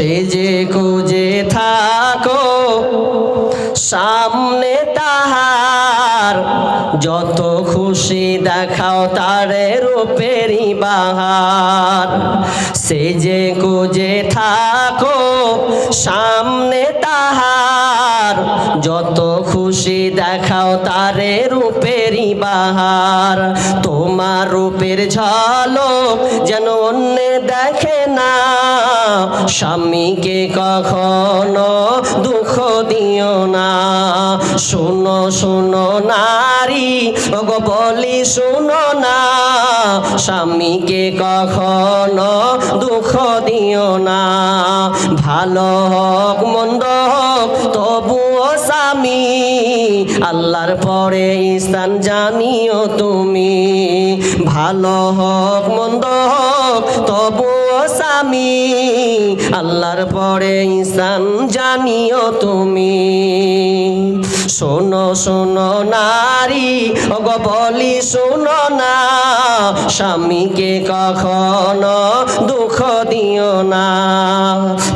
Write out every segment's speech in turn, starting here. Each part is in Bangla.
সে যে খুঁজে থাকো, সামনে তাহার যত খুশি দেখাও তারে রূপেরই বাহার। সে যে খুঁজে থাকো, সামনে তাহার যত খুশি দেখাও তারে রূপেরই বাহার। তোমার রূপের ঝলক যেন অন্য দেখে না। স্বামীকে কখনো দুঃখ দিও না। শুনো শুনো নারী, ওগো বলি শুনো না। স্বামীকে কখনো দুঃখ দিও না। ভালো হোক, মন্দ হোক, তবুও স্বামী, আল্লাহর পরে স্থান জানিও তুমি। ভালো হোক, মন্দ হোক, তবুও স্বামী আল্লাহর পরে ইসান জানিও তুমি। শোনো শোনো নারী, ওগ বলি শোনো না। স্বামীকে কখনো দুঃখ দিও না।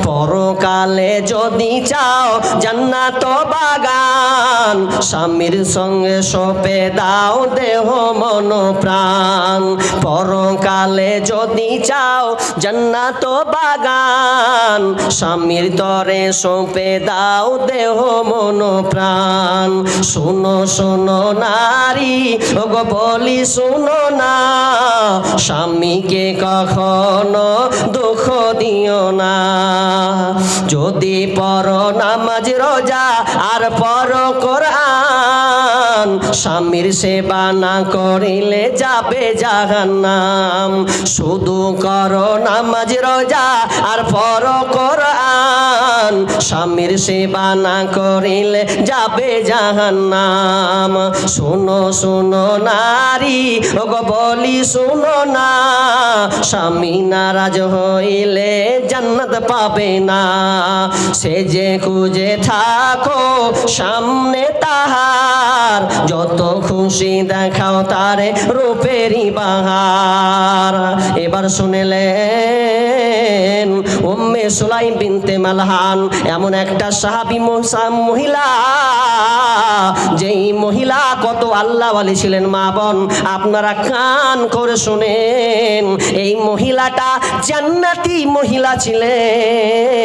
পরকালে যদি চাও জান্নাত বাগান, স্বামীর সঙ্গে সপে দাও দেহ, মন, প্রাণ। পরকালে যদি চাও জান্নাত বাগান, স্বামীর তরে সপে দাও দেহ, মন, প্রাণ। শুনো শুনো নারী, ওগো বলি শুনো না। স্বামীকে কখনো দুঃখ দিও না। যদি পর নামাজ, রোজা আর পর কোরআন স্বামীর সেবা না করিলে যাবে জাহান্নাম। শুধু করো নামাজ, রোজা আর পর কোরআন। স্বামীর সেবা না করিলে যাবে জাহান্নাম। শুনো শুনো নারী, ওগো বলি শুনো না। স্বামী নারাজ হইলে জান্নাত পাবে না। সে যে খুঁজে থাকো, সামনে তাহার। যত খুশি দেখাও তারে রূপেরই বাহার। এবার শুনেলেন, উম্মে সুলাইম বিনতে মালহান, এমন একটা সাহাবি মহিলা, যেই মহিলা কত আল্লাহ ছিলেন মা বোন, আপনারা কান করে শুনেন, এই মহিলাটা জান্নাতি মহিলা ছিলেন।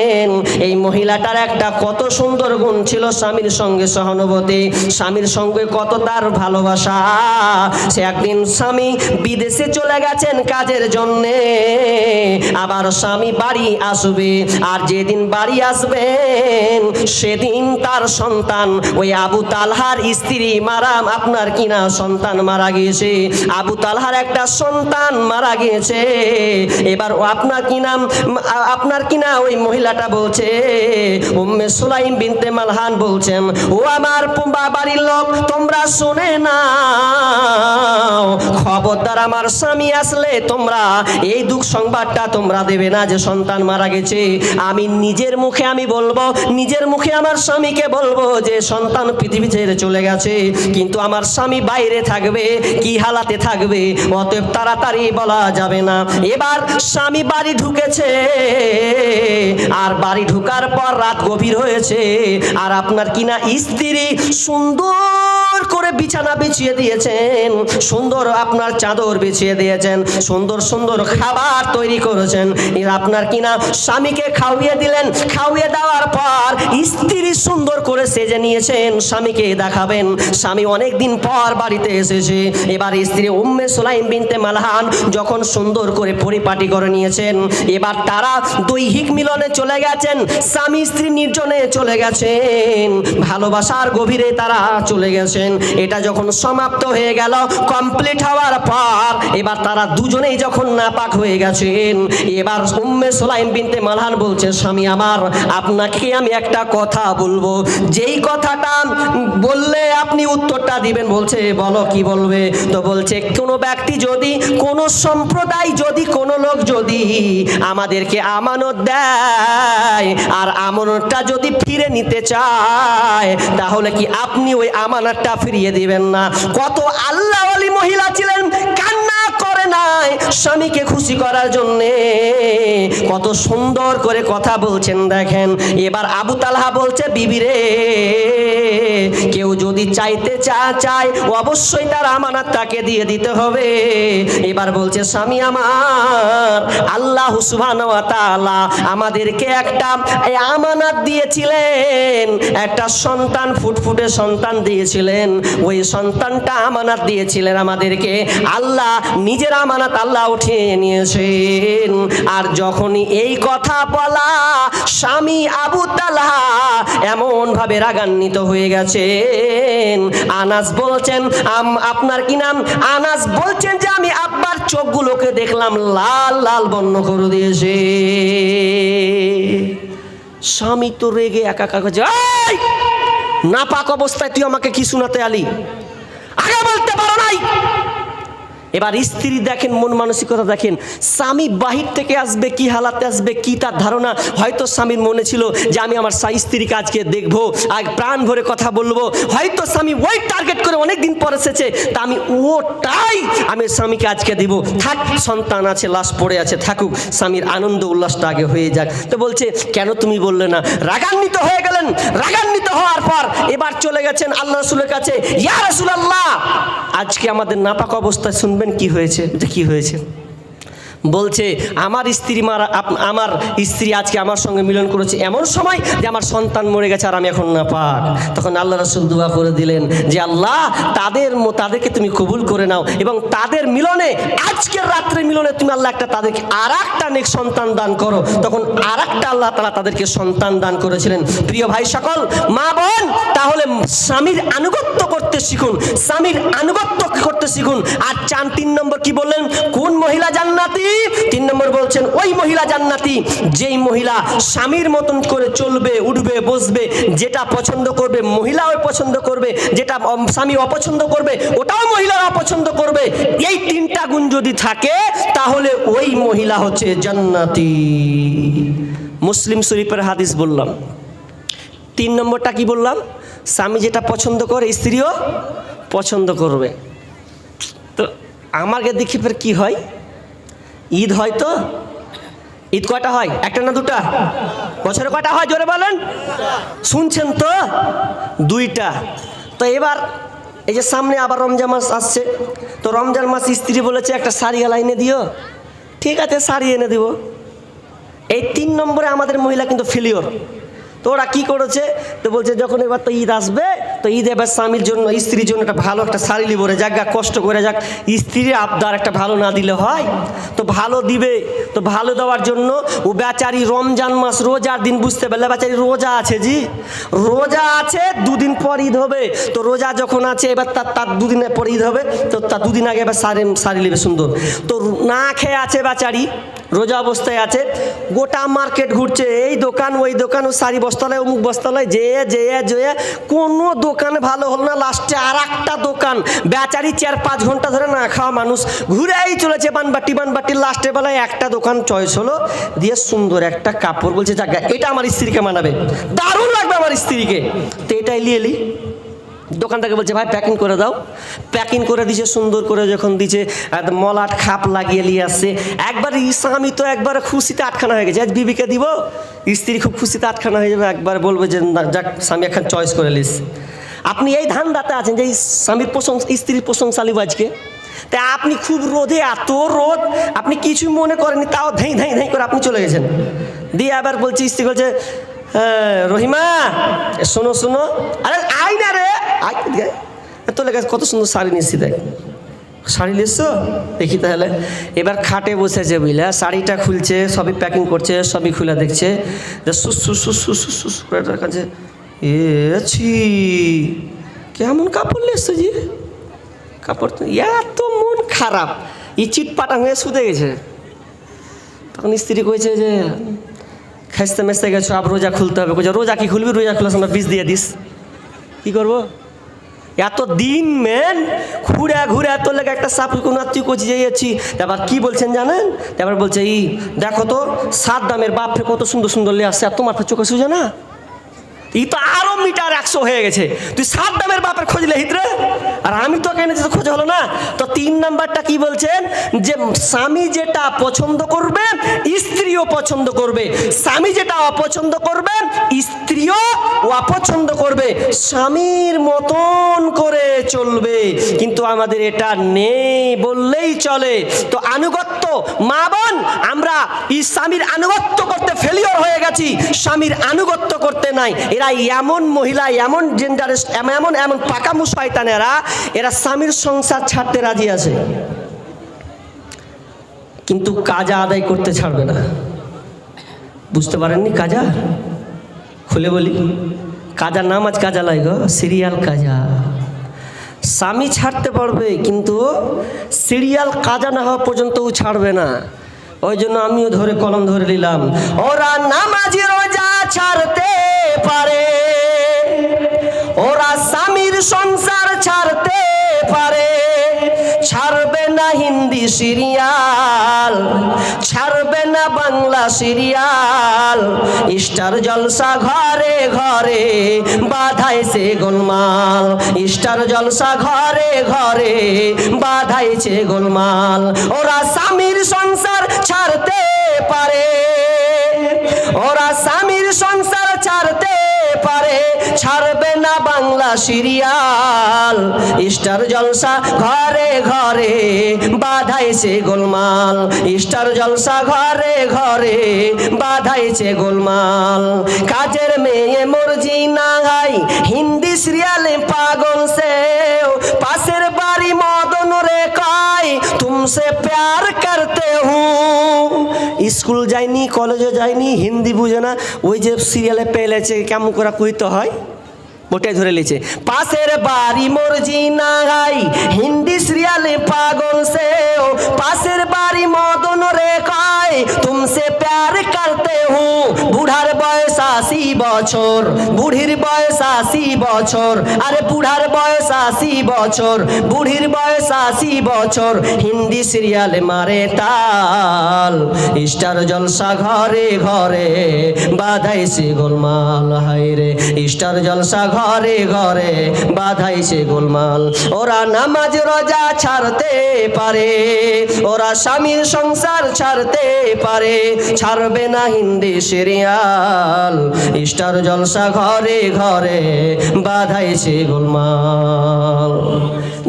মহিলাটার একটা কত সুন্দর গুণ ছিল স্বামীর সঙ্গে সহানুভূতি। স্বামীর সঙ্গে কত তার ভালোবাসা। সে একদিন স্বামী বিদেশে চলে গেছেন কাজের জন্যে। আবার স্বামী বাড়ি আসবে আর যেদিন বাড়ি আসবেন, সেদিন তার সন্তান, ওই আবু তালহার স্ত্রী মারাম আপনার কিনা সন্তান মারা গিয়েছে। আবু তালহার একটা সন্তান মারা গিয়েছে। এবার আপনার কি নাম আপনার কিনা ওই মহিলাটা বলছে? উম্মে সুলাইম বিনতে মালহান বলছেন, ও আমার বাড়ির লোক, তোমরা শুনে না খবরদার আমার স্বামী আসলে তোমরা এই দুঃখ সংবাদটা তোমরা দেবে না যে সন্তান মারা গেছে। আমি নিজের মুখে আমি বলব, নিজের মুখে আমার স্বামীকে বলব যে সন্তান পৃথিবী ছেড়ে চলে গেছে। কিন্তু আমার স্বামী বাইরে থাকবে, কি হালাতে থাকবে? অতএব তাড়াতাড়ি বলা যাবে না। এবার স্বামী বাড়ি ঢুকেছে, আর বাড়ি ঢুকার পর রাত গভীর হয়েছে আর আপনার কিনা স্ত্রী সুন্দর করে বিছানা বিছিয়ে দিয়েছেন, সুন্দর আপনার চাদর বিছিয়ে দিয়েছেন, সুন্দর সুন্দর খাবার তৈরি করেছেন। আপনার কিনা স্বামীকে খাওয়িয়ে দিলেন, খাওয়িয়ে দেওয়ার পর স্ত্রী সুন্দর করে সেজে নিয়েছেন, স্বামীকে দেখাবেন। স্বামী অনেক দিন পর বাড়িতে এসেছে। এবার স্ত্রী উম্মে সুলাইম বিনতে মালহান যখন সুন্দর করে পরিপাটি করে নিয়েছেন, এবার তারা দৈহিক মিলনে চলে গেছেন, স্বামী স্ত্রী নির্জনে চলে গেছেন। ভালোবাসার গভীরে তারা চলে গেছেন। এটা যখন সমাপ্ত হয়ে গেল কমপ্লিট হওয়ার পর এবার তারা দুজনেই যখন নাপাক হয়ে গেছেন, এবার উম্মে সোলাইম বিনতে মালহান বলছে, স্বামী আমার, আপনাকে আমি একটা কথা বলব। যেই কথাটা বললে আপনি উত্তরটা দিবেন। বলছে, বলো, কি বলবে? তো বলছে, কোনো ব্যক্তি যদি, কোনো সম্প্রদায় যদি, কোনো লোক যদি আমাদেরকে আমানত দেয় আর আমানতটা যদি ফিরে নিতে চায়, তাহলে কি আপনি ওই আমানতটা ফিরিয়ে দিবেন না। কত আল্লাহ মহিলা ছিলেন যায় স্বামীকে খুশি করার জন্যে। কত সুন্দর করে কথা বলছেন দেখেন। এবার আবু তালহা বলছে, বিবি রে, কেউ যদি চাইতে চা চায়, অবশ্যই তার আমানত তাকে দিয়ে দিতে হবে। এবার বলছে, স্বামী আমার, আল্লাহ তাআলা আমাদেরকে একটা আমানত দিয়েছিলেন। একটা সন্তান, ফুটফুটে সন্তান দিয়েছিলেন। ওই সন্তানটা আমানত দিয়েছিলেন আমাদেরকে। আল্লাহ নিজের আমানত আল্লাহ উঠিয়ে নিয়েছেন। আর যখনই এই কথা বলা, স্বামী আবু তালহা এমন ভাবে রাগান্বিত হয়ে গেছেন। আনাস বলছেন আপনার কি নাম? আনাস বলছেন যে, আমি আব্বার চোখগুলোকে দেখলাম, লাল লাল বর্ণ করে দিয়েছে। স্বামী তো রেগে একা "এই! নাপাক অবস্থায় তুই আমাকে কি শোনাতে আলি? আগে বলতে পারো নাই। এবার স্ত্রী দেখেন, মন মানসিকতা দেখেন, স্বামী বাহির থেকে আসবে, কি হালাতে আসবে, কি তার ধারণা? হয়তো স্বামীর মনে ছিল যে আমি আমার স্ত্রীকে আজকে দেখব, আর প্রাণ ভরে কথা বলব। হয়তো স্বামী ওই টার্গেট করে অনেক দিন পর এসেছে, তা আমি ওটাই আমি স্বামীকে আজকে দিব। থাক, সন্তান আছে, লাশ পড়ে আছে, থাকুক, স্বামীর আনন্দ উল্লাসটা আগে হয়ে যাক। তো বলছে, কেন তুমি বললে না? রাগান্বিত হয়ে গেলেন, রাগান্বিত হওয়ার পর এবার চলে গেছেন আল্লাহ রসুলের কাছে, ইয়া রসুল আল্লাহ আজকে আমাদের নাপাক অবস্থায় শুনবেন কি হয়েছে যে কি হয়েছে। বলছে, আমার স্ত্রী মারা আমার স্ত্রী আজকে আমার সঙ্গে মিলন করেছে এমন সময় যে আমার সন্তান মরে গেছে আর আমি এখন না পাক। তখন আল্লাহ রসুল দোয়া করে দিলেন যে, আল্লাহ, তাদের তাদেরকে তুমি কবুল করে নাও এবং তাদের মিলনে, আজকের রাত্রে মিলনে তুমি আল্লাহ একটা তাদেরকে আর একটা নেক সন্তান দান করো। তখন আর একটা আল্লাহ তালা তাদেরকে সন্তান দান করেছিলেন। প্রিয় ভাই সকল, মা বোন, তাহলে স্বামীর আনুগত্য করতে শিখুন, স্বামীর আনুগত্য করতে শিখুন। আর চান তিন নম্বর কি বললেন? কোন মহিলা জান্নাতি তিন নম্বর বলছেন, ওই মহিলা জান্নাতি, যেই মহিলা স্বামীর মতন করে চলবে, উঠবে, বসবে, যেটা পছন্দ করবে, মহিলাও পছন্দ করবে, যেটা স্বামী অপছন্দ করবে, ওটাও মহিলারা অপছন্দ করবে। এই তিনটা গুণ যদি থাকে, তাহলে ওই মহিলা হচ্ছে জান্নাতি। মুসলিম শরীফের হাদিস বললাম। তিন নম্বরটা কি বললাম? স্বামী যেটা পছন্দ করে, স্ত্রীও পছন্দ করবে। তো আমাকে দেখি ফের কি হয়। ঈদ হয় তো? ঈদ কটা হয়? একটা না দুটা? বছরে কটা হয়? জোরে বলেন। শুনছেন তো? দুইটা। তো এবার এই যে সামনে আবার রমজান মাস আসছে, তো রমজান মাস স্ত্রী বলেছে, একটা শাড়ি আলা এনে দিও। ঠিক আছে, শাড়ি এনে দিব। এই তিন নম্বরে আমাদের মহিলা কিন্তু ফেলিওর তো ওরা কী করেছে? তো বলছে, যখন এবার তো ঈদ আসবে, তো ঈদ এবার স্বামীর জন্য, স্ত্রীর জন্য একটা ভালো একটা শাড়ি লিব রে। যাক গা কষ্ট করে যাক। স্ত্রীর আবদার একটা ভালো না দিলে হয়? তো ভালো দিবে। তো ভালো দেওয়ার জন্য ও বেচারি রমজান মাস রোজার দিন বুঝতে পারলে, বেচারি রোজা আছে জি? রোজা আছে, দুদিন পর ঈদ হবে। তো রোজা যখন আছে, এবার তার তার দুদিন পর ঈদ হবে। তো তার দুদিন আগে এবার শাড়ি শাড়ি নেবে সুন্দর। তো না খেয়ে আছে বেচারি। রোজা অবস্থায় আছে। গোটা মার্কেট ঘুরছে। এই দোকান, ওই দোকান, ও শাড়ি বস্তালায়, অমুক বস্তালায় যেয়ে যেয়ে যেয়ে কোনো দোকান ভালো হলো না। লাস্টে আর একটা দোকান। বেচারি চার পাঁচ ঘণ্টা ধরে না খাওয়া মানুষ ঘুরেই চলেছে বানবাটি বানবাটি। লাস্টের বেলায় একটা দোকান চয়েস হলো, দিয়ে সুন্দর একটা কাপড় বলছে, যাক এটা আমার স্ত্রীকে মানাবে। দারুণ লাগবে আমার স্ত্রীকে। তো এটাই নিয়ে এলি। দোকানটাকে বলছে, ভাই প্যাকিং করে দাও। প্যাকিং করে দিছে, সুন্দর করে যখন দিছে মলাট খাপ লাগিয়ে নিয়ে আসছে। একবার স্বামী তো একবার খুশিতে আটখানা হয়ে গেছে। আজ বিবিকে দিব, স্ত্রী খুব খুশিতে আটখানা হয়ে যাবে, একবার বলবে যে যাক, স্বামী এখন চয়েস করে লিস আপনি এই ধান্দাতে আছেন যে স্বামীর প্রশংসা, স্ত্রীর প্রশংসা লিব আজকে। তাই আপনি খুব রোদে, এত রোদ, আপনি কিছু মনে করেননি, তাও ধাই ধাই ধাই করে আপনি চলে গেছেন। দিয়ে আবার বলছি, স্ত্রী বলছে রহিমা, এ শোনো শোনো। আরে আই না রে। আয়। তোর কাছে কত সুন্দর শাড়ি নিয়েছি, দেখ। শাড়ি নিয়েছো? দেখি তাহলে। এবার খাটে বসেছে বুঝলে। শাড়িটা খুলছে, সবই প্যাকিং করছে, সবই খুলে দেখছে। যে সুস সুস সুস করে দেখাচ্ছে এ, ছি, কেমন কাপড় নিয়েছো জি? কাপড় তো, এত মন খারাপ। ই চিটপাটা হয়ে শুতে গেছে। তখন স্ত্রী কয়েছে যে খাইতে মেসতে গেছো আবার রোজা খুলতে হবে। কোথাও রোজা কি খুলবি? রোজা খুলে আমরা বিষ দিয়ে দিস। কি করব? এত দিন মেন ঘুরে ঘুরে এত লেগে একটা সাপ তুই কোচি যাইয়াছি তারপর কি বলছেন জানেন? তারপর বলছে, এই, দেখো তো, সাত দামের বাপরে কত সুন্দর সুন্দর লে আসছে আর তোমার চোখে সুজে না? ই তো আরও মিটার একশো হয়ে গেছে। তুই সাত দামের বাপের খোঁজ লেহিত রে আর আমি তো কেন তো খোঁজ হলো না? তো তিন নাম্বারটা কি বলছেন? যে স্বামী যেটা পছন্দ করবে, স্ত্রীও পছন্দ করবে। স্বামী যেটা অপছন্দ করবে, স্ত্রীও অপছন্দ করবে। স্বামীর মতন করে চলবে। কিন্তু আমাদের এটা নেই বললেই চলে। তো আনুগত্য, মা বোন, আমরা এই স্বামীর আনুগত্য করতে ফেলিওর হয়ে গেছি। স্বামীর আনুগত্য করতে নাই। এরা এমন মহিলা, এমন জেন্ডার এমন এমন পাকামু শয়তানেরা, এরা স্বামীর সংসার ছাড়তে রাজি আছে। কিন্তু কাজা আদায় করতে ছাড়বে না। বুঝতে পারেননি কাজা? খুলে বলি। কাজা নাম আজ কাজা লাই গো, সিরিয়াল কাজা। স্বামী ছাড়তে পারবে, কিন্তু সিরিয়াল কাজা না হওয়া পর্যন্ত ও ছাড়বে না। ওই জন্য আমিও ধরে কলম ধরে নিলাম। ওরা নামাজি রোজা ছাড়তে পারে। ওরা স্বামীর সংসার ছাড়তে পারে। ছাড়বে না হিন্দি সিরিয়াল, ছাড়বে না বাংলা সিরিয়াল। স্টার জলসা ঘরে ঘরে বাধাইছে গোলমাল। স্টার জলসা ঘরে ঘরে বাধাইছে গোলমাল। ওরা স্বামীর সংসার ছাড়তে পারে। ওরা স্বামীর সংসার ছাড়তে পারে, ছাড়বে না বাংলা সিরিয়াল। স্টার জলসা ঘরে ঘরে বাধাইছে গোলমাল। স্টার জলসা ঘরে ঘরে বাধাইছে গোলমাল। কাজের মেয়ে মর্জি না হিন্দি সিরিয়ালে পাগল সে কয় তুমসে প্যার করতে হু স্কুল যায়নি কলেজে যায়নি হিন্দি বুঝে না ওই যে সিরিয়ালে পেলেছে কেমন করে কইতে হয় ওটাই ধরে লিছে পাশের বাড়ি মোর জিনা গাই হিন্দি সিরিয়ালে পাগল সে পাশের বাড়ি মদন রে কয় আশি বছর। বুড়ির বয়স আশি বছর। আরে বুড়ার বয়স আশি বছর। বুড়ির বয়স আশি বছর। হিন্দি সিরিয়ালে মারে তাল। স্টার জলসা ঘরে ঘরে বাধাইছে গোলমাল। হাই রে স্টার জলসা ঘরে ঘরে বাধাইছে গোলমাল। ওরা নামাজ রোজা ছাড়তে পারে। ওরা স্বামীর সংসার ছাড়তে পারে। ছাড়বে না হিন্দি সিরিয়াল। স্টার জলসা ঘরে ঘরে বাধাইছে গোলমাল।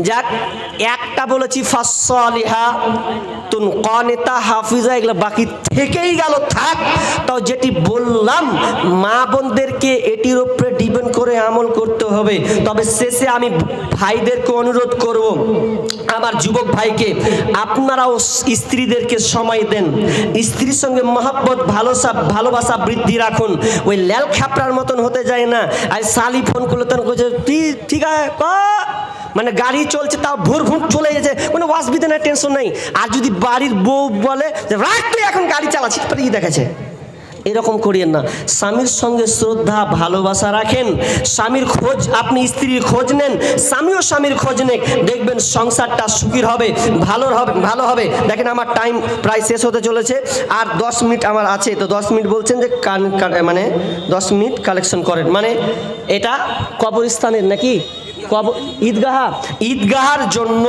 যাক, একটা বলেছি ফাসলিহা তুন কনেতা হাফিজা, এগুলো বাকি থেকেই গেল, থাক। তাও যেটি বললাম, মা বোনদেরকে এটির উপরে ডিপেন্ড করে আমল করতে হবে। তবে শেষে আমি ভাইদেরকে অনুরোধ করব, আমার যুবক ভাইকে, আপনারাও স্ত্রীদেরকে সময় দেন। স্ত্রীর সঙ্গে মহাব্বত ভালোসা ভালোবাসা বৃদ্ধি রাখুন। ওই ল্যাল খ্যাপড়ার মতন হতে যায় না। আর সালি ফোন করলে তখন "তুই- ঠিক আছে মানে গাড়ি চলছে, তাও ভোর ভোর চলে গেছে। কোনো অসুবিধা নেই টেনশন নেই। আর যদি বাড়ির বউ বলে রাখ তুই, এখন গাড়ি চালাচ্ছি তারপরে কি দেখেছে এরকম করিয়েন না। স্বামীর সঙ্গে শ্রদ্ধা, ভালোবাসা রাখেন। স্বামীর খোঁজ, আপনি স্ত্রীর খোঁজ নেন। স্বামীও স্বামীর খোঁজ নেন দেখবেন সংসারটা সুখীর হবে ভালো হবে ভালো হবে। দেখেন আমার টাইম প্রায় শেষ হতে চলেছে। আর দশ মিনিট আমার আছে। তো দশ মিনিট বলছেন যে কান মানে দশ মিনিট কালেকশন করেন। মানে এটা কবরস্থানের নাকি? ঈদগাহা। ঈদগাহার জন্য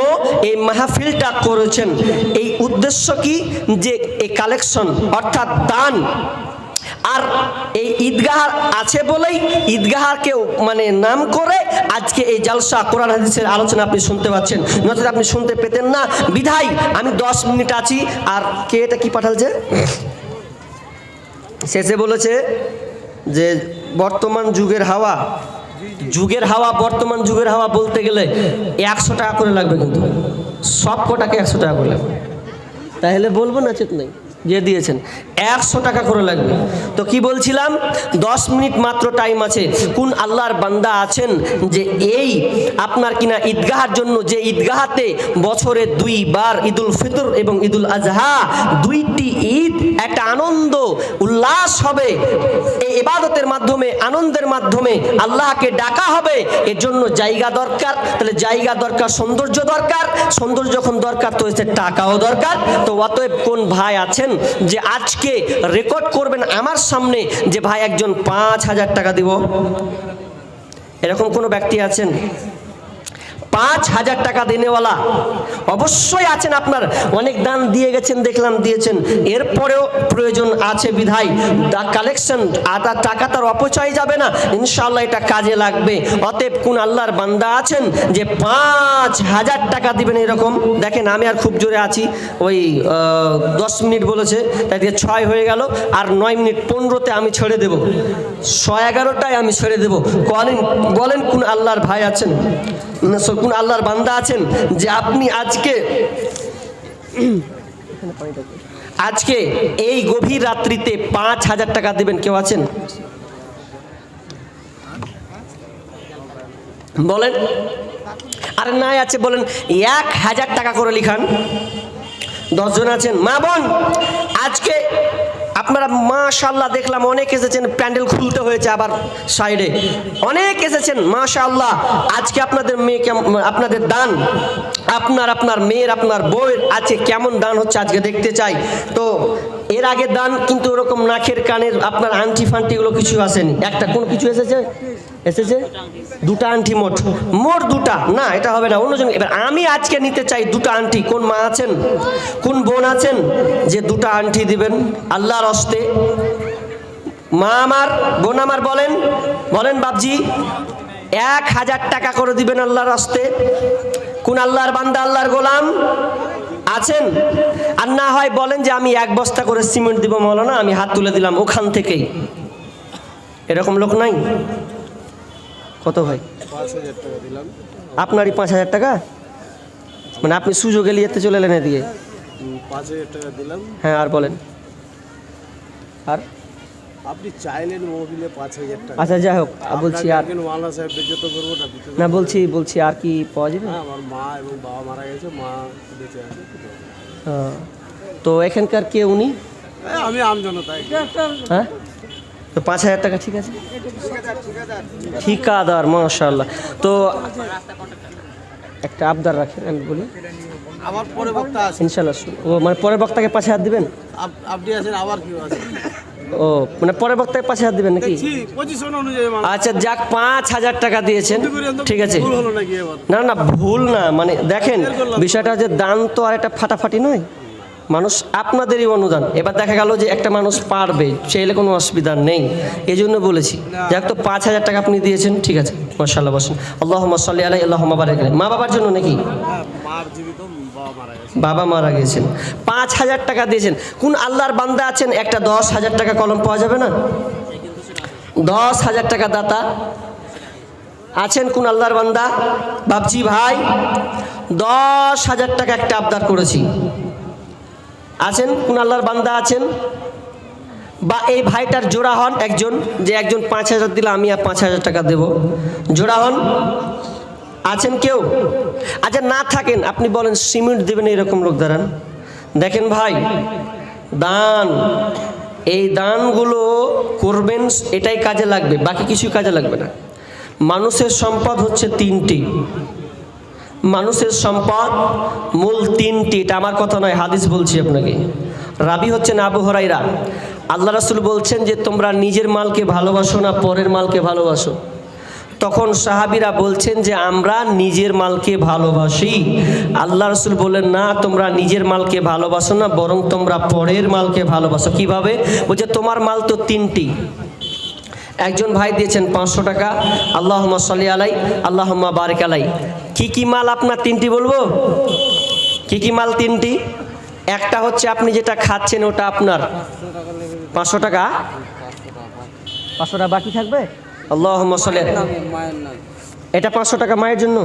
এই মাহফিলটা করেছেন। এই উদ্দেশ্য কি? যে এই কালেকশন অর্থাৎ দান। আর এই ঈদগাহ আছে বলেই ঈদগাহকে মানে নাম করে আজকে এই জালসা কোরআন হাদিসের আলোচনা আপনি শুনতে পাচ্ছেন। নচেত আপনি শুনতে পেতেন না। বিধাই আমি দশ মিনিট আছি। আর কে এটা কি পাঠালছে? শেষে বলেছে যে বর্তমান যুগের হাওয়া যুগের হাওয়া, বর্তমান যুগের হাওয়া বলতে গেলে একশো টাকা করে লাগবে কিন্তু। সব কটাকে একশো টাকা করে লাগবে। তাহলে বলব না চেত নেই। যে দিয়েছেন, একশো টাকা করে লাগবে। তো কি বলছিলাম? দশ মিনিট মাত্র টাইম আছে। কোন আল্লাহর বান্দা আছেন যে এই আপনার কিনা ঈদগাহার জন্য, যে ঈদগাহাতে বছরে দুইবার ঈদুল ফিতর এবং ঈদুল আজহা, দুইটি ঈদ একটা আনন্দ, উল্লাস হবে। এই ইবাদতের মাধ্যমে, আনন্দের মাধ্যমে আল্লাহকে ডাকা হবে। এর জন্য জায়গা দরকার। তাহলে জায়গা দরকার, সৌন্দর্য দরকার। সৌন্দর্য যখন দরকার, তো টাকাও দরকার। তো অতএব কোন ভাই আছেন যে আজকে রেকর্ড করবেন আমার সামনে যে ভাই একজন পাঁচ হাজার টাকা দিব। এরকম কোনো ব্যক্তি আছেন? পাঁচ হাজার টাকা দিনেওয়ালা। অবশ্যই আছেন আপনার। অনেক দান দিয়ে গেছেন, দেখলাম দিয়েছেন। এরপরেও প্রয়োজন আছে বিধায়। কালেকশন, আটা টাকা তার অপচয় যাবে না। ইনশাল্লাহ এটা কাজে লাগবে। অতএব কোন আল্লাহর বান্দা আছেন যে পাঁচ হাজার টাকা দিবেন এরকম? দেখেন, আমি আর খুব জোরে আছি। ওই দশ মিনিট বলেছে, তাই দিয়ে ছয় হয়ে গেল। আর নয় মিনিট পনেরোতে আমি ছেড়ে দেব। ছয় এগারোটায় আমি ছেড়ে দেব। বলেন বলেন কোন আল্লাহর ভাই আছেন? কোন আল্লাহর বান্দা আছেন যে আপনি আজকে আজকে এই গভীর রাত্রিতে পাঁচ হাজার টাকা দেবেন, কেউ আছেন? বলেন। আরে নাই আছে, বলেন, এক হাজার টাকা করে লিখান। দশজন আছেন। মা বোন, আজকে আপনারা মাশাল্লাহ দেখলাম অনেক এসেছেন, প্যান্ডেল খুলতে হয়েছে আবার সাইডে। অনেক এসেছেন মাশাল্লাহ আজকে আপনাদের মেয়ে কেমন, আপনাদের দান, আপনার আপনার মেয়ের, আপনার বউয়ের আছে কেমন দান হচ্ছে আজকে দেখতে চাই। তো এর আগে দান কিন্তু ওরকম নাখের কানের আপনার আংটি ফান্টিগুলো কিছু আসেনি। একটা কোন কিছু এসেছে? এসেছে? দুটা আংটি মোট। মোট দুটা। না, এটা হবে না অন্যজন এবার আমি আজকে নিতে চাই দুটা আংটি কোন মা আছেন? কোন বোন আছেন? যে দুটা আংটি দিবেন আল্লাহর হস্তে। মা আমার, বোন আমার বলেন। বলেন বাবজি এক হাজার টাকা করে দিবেন আল্লাহর হস্তে। কোন আল্লাহর বান্দা, আল্লাহর গোলাম আছেন? আর না হয় বলেন যে আমি এক বস্তা করে সিমেন্ট দিব, মৌলানা, আমি হাত তুলে দিলাম ওখান থেকেই। এরকম লোক নাই? কত ভাই? আপনারই পাঁচ হাজার টাকা? মানে আপনি সুযোগ এলিয়ে চলে এলেন এদিকে? পাঁচ হাজার টাকা দিলাম হ্যাঁ আর বলেন। আর? আপনি চাইলেন মোবিলে পাঁচ হাজার টাকা আচ্ছা যাই হোক বলছি আর মাওলানা সাহেব বেজত করব না না বলছি বলছি আর কি পাওয়া যাবে? আমার মা এবং বাবা মারা গেছে মা বেঁচে আছে। তো এখানকার কে উনি? আমি আম জনতা হ্যাঁ? তো পাঁচ হাজার টাকা ঠিক আছে? ঠিকাদার মাশাল্লাহ তো একটা আবদার রাখেন আমি বলি। পরে বক্তা আছে। ইনশাল্লাহ ও মানে পরের বক্তাকে পাঁচ হাজার দিবেন? আপনি আছেন আবার কেউ আছে। ও মানে পরের বক্তাকে পাঁচ হাজার দিবেন নাকি? আচ্ছা যাক পাঁচ হাজার টাকা দিয়েছেন। ঠিক আছে। না না ভুল না। মানে দেখেন বিষয়টা হচ্ছে দান তো আর একটা ফাটাফাটি নয়। মানুষ আপনাদেরই অনুদান। এবার দেখা গেল যে একটা মানুষ পারবে, চাইলে কোনো অসুবিধা নেই। এই জন্য বলেছি, যাক তো পাঁচ হাজার টাকা আপনি দিয়েছেন, ঠিক আছে মার্শাল্লাহ বসুন। আল্লাহ সাল্লি আলাই আল্লাহ আলাই। মা বাবার জন্য নাকি? বাবা মারা গেছেন। পাঁচ হাজার টাকা দিয়েছেন। কোন আল্লাহর বান্দা আছেন, একটা দশ হাজার টাকা কলম পাওয়া যাবে না? দশ হাজার টাকা দাতা। আছেন কোন আল্লাহর বান্দা? ভাবছি ভাই, দশ হাজার টাকা একটা আবদার করেছি। আছেন? কোন আল্লাহর বান্দা আছেন? বা এই ভাইটার জোড়া হন একজন, যে একজন পাঁচ হাজার দিলে আমি আর পাঁচ হাজার টাকা দেব। জোড়া হন? আছেন কেউ? আচ্ছা না থাকেন, আপনি বলেন সিমেন্ট দেবেন, এরকম লোক দাঁড়ান। দেখেন ভাই, দান, এই দানগুলো করবেন, এটাই কাজে লাগবে, বাকি কিছু কাজে লাগবে না। মানুষের সম্পদ হচ্ছে তিনটি। মানুষের সম্পদ মূল তিনটি, এটা আমার কথা নয়, হাদিস বলছি আপনাকে। রাবি হচ্ছেন আবু হরাইরা আল্লাহ রাসুল বলছেন যে, তোমরা নিজের মালকে ভালোবাসো না, পরের মালকে ভালোবাসো। তখন সাহাবিরা বলছেন যে, আমরা নিজের মালকে ভালোবাসি। আল্লাহ রসুল বললেন, না, তোমরা নিজের মালকে ভালোবাসো না, বরং তোমরা পরের মালকে ভালোবাসো। কীভাবে? বলছে, তোমার মাল তো তিনটি। একজন ভাই দিয়েছেন পাঁচশো টাকা। আল্লাহ সাল্লি আলাই আল্লাহ বারেক আলাই। কি কি মাল আপনার তিনটি বলব? কি কি মাল তিনটি? একটা হচ্ছে আপনি যেটা খাচ্ছেন ওটা আপনার পাঁচশো টাকা। পাঁচশো টাকা বাকি থাকবে? আল্লাহ সাল্লি এটা পাঁচশো টাকা মায়ের জন্য?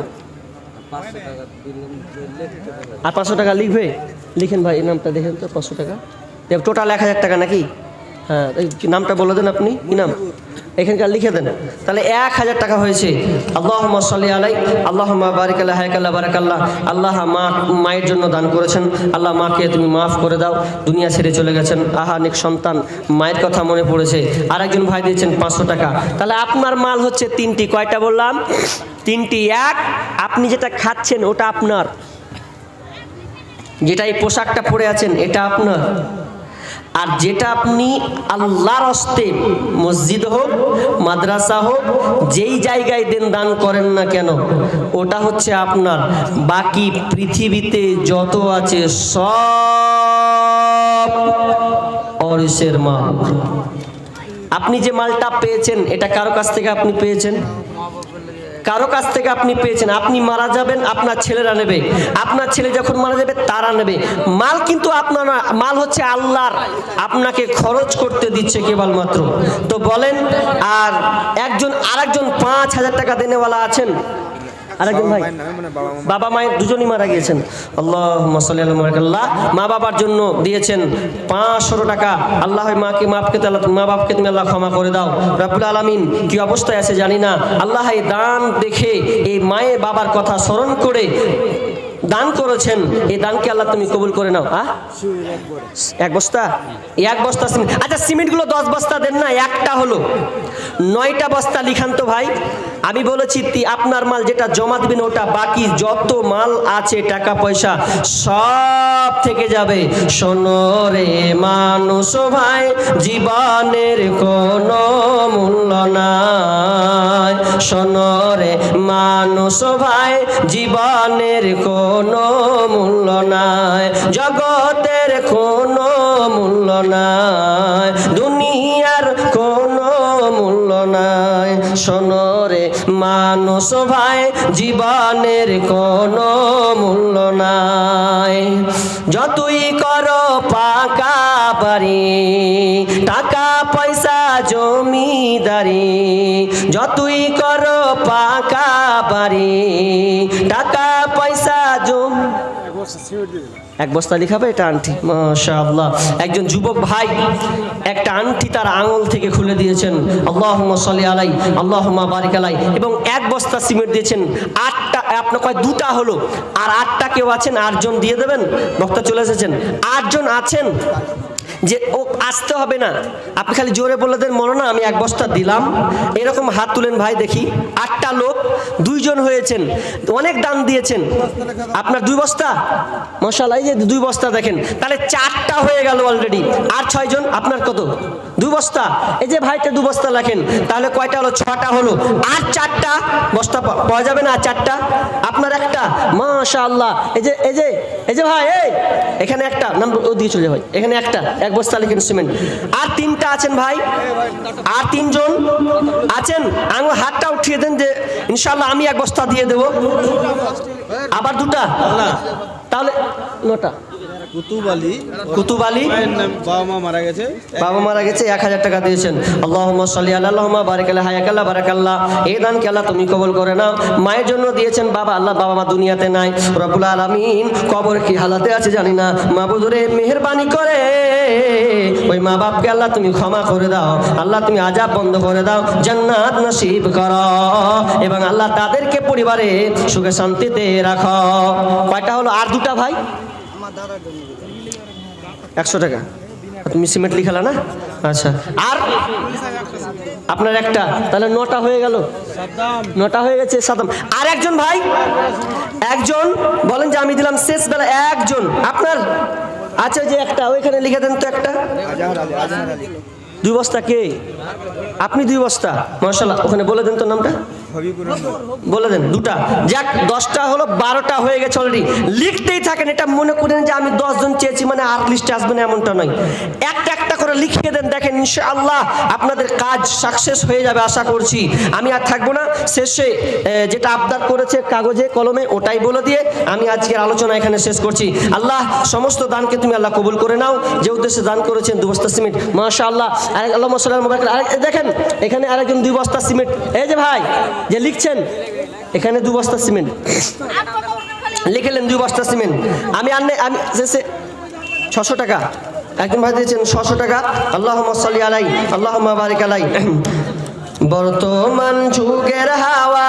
আর পাঁচশো টাকা লিখবে? লিখেন ভাই এই নামটা দেখেন তো পাঁচশো টাকা। টোটাল এক হাজার টাকা নাকি? হ্যাঁ নামটা বলে দেন আপনি। কি নাম? এখানকার লিখে দেন। তাহলে এক হাজার টাকা হয়েছে। আল্লাহ সাল্লি আলাই আল্লাহ বারিকাল্লাহ হায়কাল্লাহ বারাকাল্লাহ। আল্লাহ মা, মায়ের জন্য দান করেছেন। আল্লাহ মাকে তুমি মাফ করে দাও। দুনিয়া ছেড়ে চলে গেছেন। আহা অনেক সন্তান। মায়ের কথা মনে পড়েছে। আরেকজন ভাই দিয়েছেন পাঁচশো টাকা। তাহলে আপনার মাল হচ্ছে তিনটি। কয়টা বললাম? তিনটি, এক। আপনি যেটা খাচ্ছেন, ওটা আপনার। যেটা এই পোশাকটা পরে আছেন, এটা আপনার। আর যেটা আপনি আল্লাহর হস্তে মসজিদ হোক, মাদ্রাসা হোক, যেই জায়গায় দেন দান করেন না কেন, ওটা হচ্ছে আপনার বাকি পৃথিবীতে যত আছে সব অরিসের মাল। আপনি যে মালটা পেয়েছেন, এটা কারও কাছ থেকে আপনি পেয়েছেন? কারও কাছ থেকে আপনি পেয়েছেন, আপনি মারা যাবেন, আপনার ছেলেরা নেবে। আপনার ছেলে যখন মারা যাবে, তারা নেবে। মাল কিন্তু আপনার মাল হচ্ছে আল্লাহর। আপনাকে খরচ করতে দিচ্ছে কেবলমাত্র। তো বলেন, আর একজন, আরেকজন পাঁচ হাজার টাকা দেনেওয়ালা আছেন? ভাই বাবা মায়ের দুজনই মারা গিয়েছেন। আল্লাহ আল্লাহ মা বাবার জন্য দিয়েছেন পাঁচশো টাকা। আল্লাহ মাকে মাপকে তালা মা বাপকে তুমি আল্লাহ ক্ষমা করে দাও। রাবুল আলমিন কি অবস্থায় আছে জানি না। আল্লাহ এই দান দেখে এই মায়ের বাবার কথা স্মরণ করে দান করেছেন, এই দানকে আল্লাহ তুমি কবুল করে নাও। আহ? এক বস্তা? এক বস্তা সিমেন্ট। আচ্ছা সিমেন্টগুলো দশ বস্তা দেন না, একটা হলো। নয়টা বস্তা লিখান তো ভাই। আমি বলেছি আপনার মাল যেটা জমা দিবেন, ওটা বাকি যত মাল আছে, টাকা, পয়সা, সব থেকে যাবে। শোনো রে মানুষ ভাই, জীবনের কোনো মূল্য নাই। শোনো রে মানুষ ভাই, জীবনের কোনো মূল্য নাই। জগতের কোনো মূল্য নাই। দুনিয়ার কোনো মূল্য নাই। শোনো রে মানুষ ভাই, জীবনের কোনো মূল্য নাই। যতই করো পাকা বাড়ি, টাকা পয়সা জমিদারি, যতই করো পাকা বাড়ি এক বস্তা লিখাবে, এটা আন্টি। মাশাআল্লাহ। একজন যুবক ভাই, একটা আন্টি তার আঙুল থেকে খুলে দিয়েছেন। আল্লাহুম্মা সাল্লি আলাই, আল্লাহুম্মা বারিক আলাই। এবং এক বস্তা সিমেন্ট দিয়েছেন। আটটা, আপনার কয় দুটা হলো? আর আটটা কেউ আছেন? আটজন দিয়ে দেবেন? বক্তা চলে এসেছেন। আটজন আছেন? যে, ও, আসতে হবে না। আপনি খালি জোরে বলে দেন মনে না আমি এক বস্তা দিলাম। এরকম হাত তুলেন ভাই, দেখি। আটটা লোক, দুইজন হয়েছেন, অনেক দান দিয়েছেন। আপনার দুই বস্তা? মশালা এই যে দুই বস্তা দেখেন, তাহলে চারটা হয়ে গেল অলরেডি আর ছয়জন, আপনার কত? দুই বস্তা? এই যে ভাইটা দু বস্তা লেখেন, তাহলে কয়টা হলো? ছটা হলো। আর চারটা বস্তা পাওয়া যাবে না, আর চারটা? আপনার একটা? মাশা আল্লাহ এই যে এই যে এই যে ভাই, এই! এখানে একটা, নাম ওদিকে চলে ভাই, এখানে একটা এক বস্তা লিখেন সিমেন্ট আর তিনটা আছেন ভাই? আর তিনজন? আছেন? আঙুল হাতটা উঠিয়ে দেন যে ইনশাল্লাহ আমি এক বস্তা দিয়ে দেব। আবার দুটা? তাহলে নটা। কুতুব আলী। কুতুব আলী? বাবা মা মারা গেছে। বাবা মারা গেছে এক হাজার টাকা দিয়েছেন। আল্লাহুম্মা সাল্লি আলা আল্লাহুম্মা বারিক আলা হায়াকাল্লাহ বারাকাল্লাহ এই দান কে আল্লাহ তুমি কবুল করে নাও? মায়ের জন্য দিয়েছেন বাবা আল্লাহ বাবা মা দুনিয়াতে নাই। রব্বুল আলামিন কবর কি হালাতে আছে জানি না। মাবুদুরে মেহেরবানি করে। ওই মা বাপকে আল্লাহ তুমি ক্ষমা করে দাও। আল্লাহ তুমি আজাব বন্ধ করে দাও। জান্নাত নসিব করো। এবং আল্লাহ তাদেরকে পরিবারে সুখে শান্তিতে রাখো। কয়টা হলো? আর দুটা ভাই? একশো টাকা। তুমি সিমেন্ট লিখালা না? আচ্ছা। আর আপনার একটা। তাহলে নটা হয়ে গেল। নটা হয়ে গেছে সাদাম আর একজন ভাই? একজন। বলেন যে আমি দিলাম শেষ বেলা একজন। আপনার? আচ্ছা যে একটা, ওইখানে লিখে দেন তো একটা। দুই বস্তা কে? আপনি দুই বস্তা। মার্শাল্লাহ ওখানে বলে দেন তো নামটা। বলে দেন, দুটা। যাক, দশটা হলো, বারোটা হয়ে গেছে অলরেডি লিখতেই থাকেন, এটা মনে করেন যে আমি দশজন চেয়েছি মানে আর লিস্টে আসবে না এমনটা নয়। একটা একটা করে লিখিয়ে দেন, দেখেন, ইনশাআল্লাহ আপনাদের কাজ সাকসেস হয়ে যাবে, আশা করছি। আমি আর থাকব না। শেষে যেটা আবদার করেছে কাগজে, কলমে, ওটাই বলে দিয়ে আমি আজকের আলোচনা এখানে শেষ করছি। আল্লাহ সমস্ত দানকে তুমি আল্লাহ কবুল করে নাও। যে উদ্দেশ্যে দান করেছেন দু বস্তা সিমেন্ট মাশা আল্লাহ আরেক আল্লাহ মশাল্লাহ দেখেন, এখানে আরেকজন দুই বস্তা সিমেন্ট। এই যে ভাই যে লিখছেন, এখানে দু বস্তা সিমেন্ট। লিখেলেন দুই বস্তা সিমেন্ট। আমি আনলে আমি ছশো টাকা, একজন ভাই দিয়েছেন ছশো টাকা। আল্লাহ সাল্লি আলাই আল্লাহ বারিক আলাই। বর্তমান যুগের হাওয়া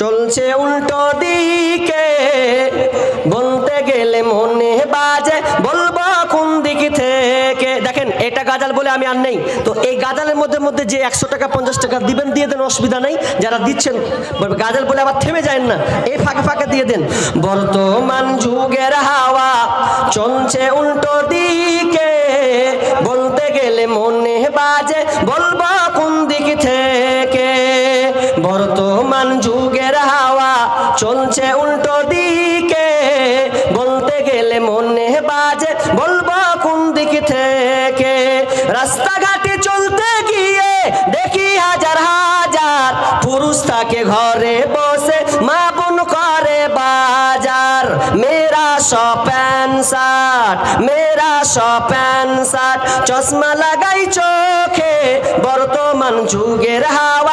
চলছে উল্টো দিকে। বলতে গেলে মনে বাজে গাজাল বলে আমি আর নেই। তো এই গাজালের মধ্যে মধ্যে যে একশো টাকা, পঞ্চাশ টাকা দিবেন, দিয়ে দেন, অসুবিধা নেই। যারা দিচ্ছেন গাজাল বলে আবার থেমে যায় না। এই ফাঁকে ফাঁকে দিয়ে দেন। বর্তমান যুগের হাওয়া চলছে উল্টো দিকে। বলতে গেলে মনে বাজে, বলব কোন দিক থেকে? বর্তমান যুগের হাওয়া চলছে উল্টো দিকে সো প্যান্ট শার্ট মেরা সো প্যান্ট শার্ট চশমা লাগাই চোখে বর্তমান যুগের হাওয়া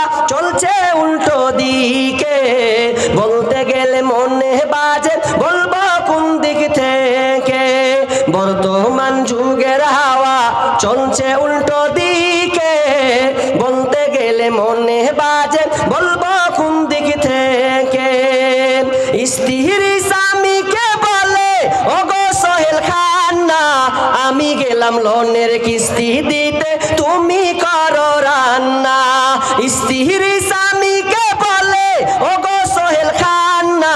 গেলাম লোনের কিস্তি দিতে। তুমি করো রান্না। স্ত্রীর স্বামীকে বলে ও গো সোহেল খান্না,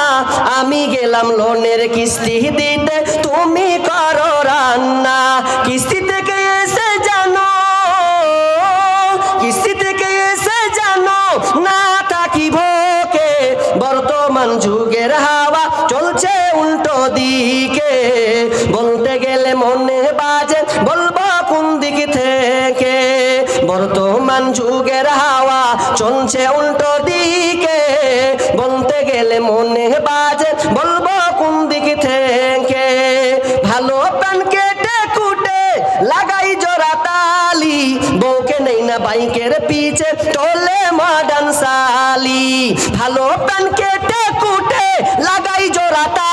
আমি গেলাম লোনের কিস্তি দিতে। তুমি করো রান্না। কিস্তি চলছে উল্টো দিকে, বলতে গেলে মনে বাজে, বলব কোন দিক থেকে? ভালো প্যান কেটে কুটে লাগাই জোড়া তালি, বউকে নেই না বাইকের পিছে টলে মডার্ন সালি ভালো প্যান কেটে কুটে লাগাই জোড়া তালি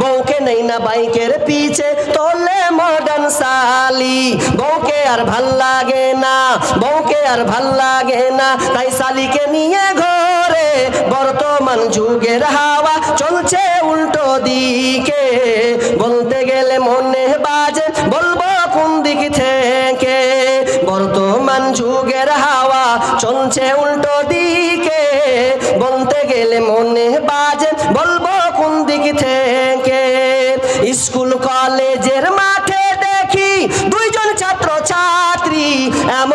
বউকে নেই না বাইকের পিছে তোলে মডার্ন সালি বউকে আর ভালো লাগে না, বউকে আর ভালো লাগে না, তাই সালিকে নিয়ে ঘরে বর্তমান যুগের হাওয়া চলছে উল্টো দিকে। বলতে গেলে মনে বাজে, বলব কোন দিক থেকে? বর্তমান যুগের হাওয়া চলছে উল্টো দিকে। বলতে গেলে মনে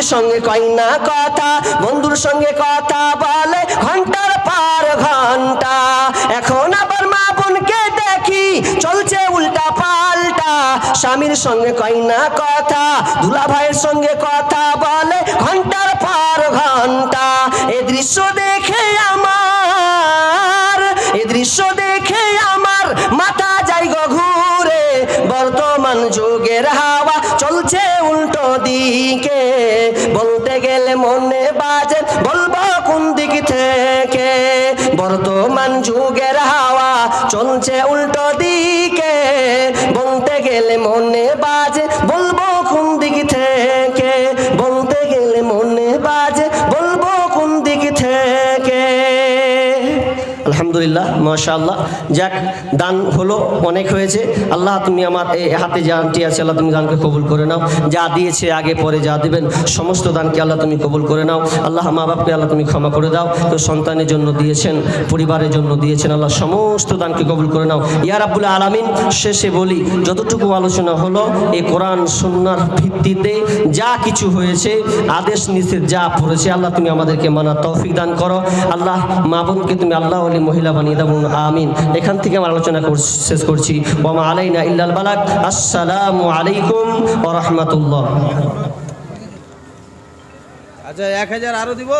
স্বামীর সঙ্গে কয় না কথা, বন্ধুর সঙ্গে কথা বলে ঘণ্টার পার ঘণ্টা। এখন আবার মা বোনকে দেখি চলছে উল্টা পাল্টা। স্বামীর সঙ্গে কইনা কথা দুলা ভাইয়ের সঙ্গে কথা বলে ঘণ্টার পর ঘণ্টা। এ দৃশ্য যুগের হাওয়া চলছে উল্টো দিকে বলতে গেলে মনে বাজে মাশাআল্লাহ। যাক, দান হলো, অনেক হয়েছে। আল্লাহ, তুমি আমার এই হাতে যা আনটি আছে, আল্লাহ, তুমি দানকে কবুল করে নাও। যা দিয়েছে, আগে, পরে যা দেবেন, সমস্ত দানকে আল্লাহ, তুমি কবুল করে নাও। আল্লাহ মা বাপকে আল্লাহ, তুমি ক্ষমা করে দাও। তো সন্তানের জন্য দিয়েছেন, পরিবারের জন্য দিয়েছেন, আল্লাহ, সমস্ত দানকে কবুল করে নাও। ইয়ার রাব্বুল আলামিন, শেষে বলি, যতটুকু আলোচনা হলো, এই কোরআন, সুন্নার ভিত্তিতে যা কিছু হয়েছে, আদেশ নিষেধ যা পড়েছে, আল্লাহ, তুমি আমাদেরকে মানা তৌফিক দান করো। আল্লাহ মা বোনকে তুমি আল্লাহ আলী মহিলা বানিয়ে দাও। বলুন আমিন। এখান থেকে আমার আলোচনা শেষ করছি। ওমা আলাইনা ইল্লাল বালাক আসসালামু আলাইকুম ওয়া রাহমাতুল্লাহ। আচ্ছা এক হাজার আরও দিব?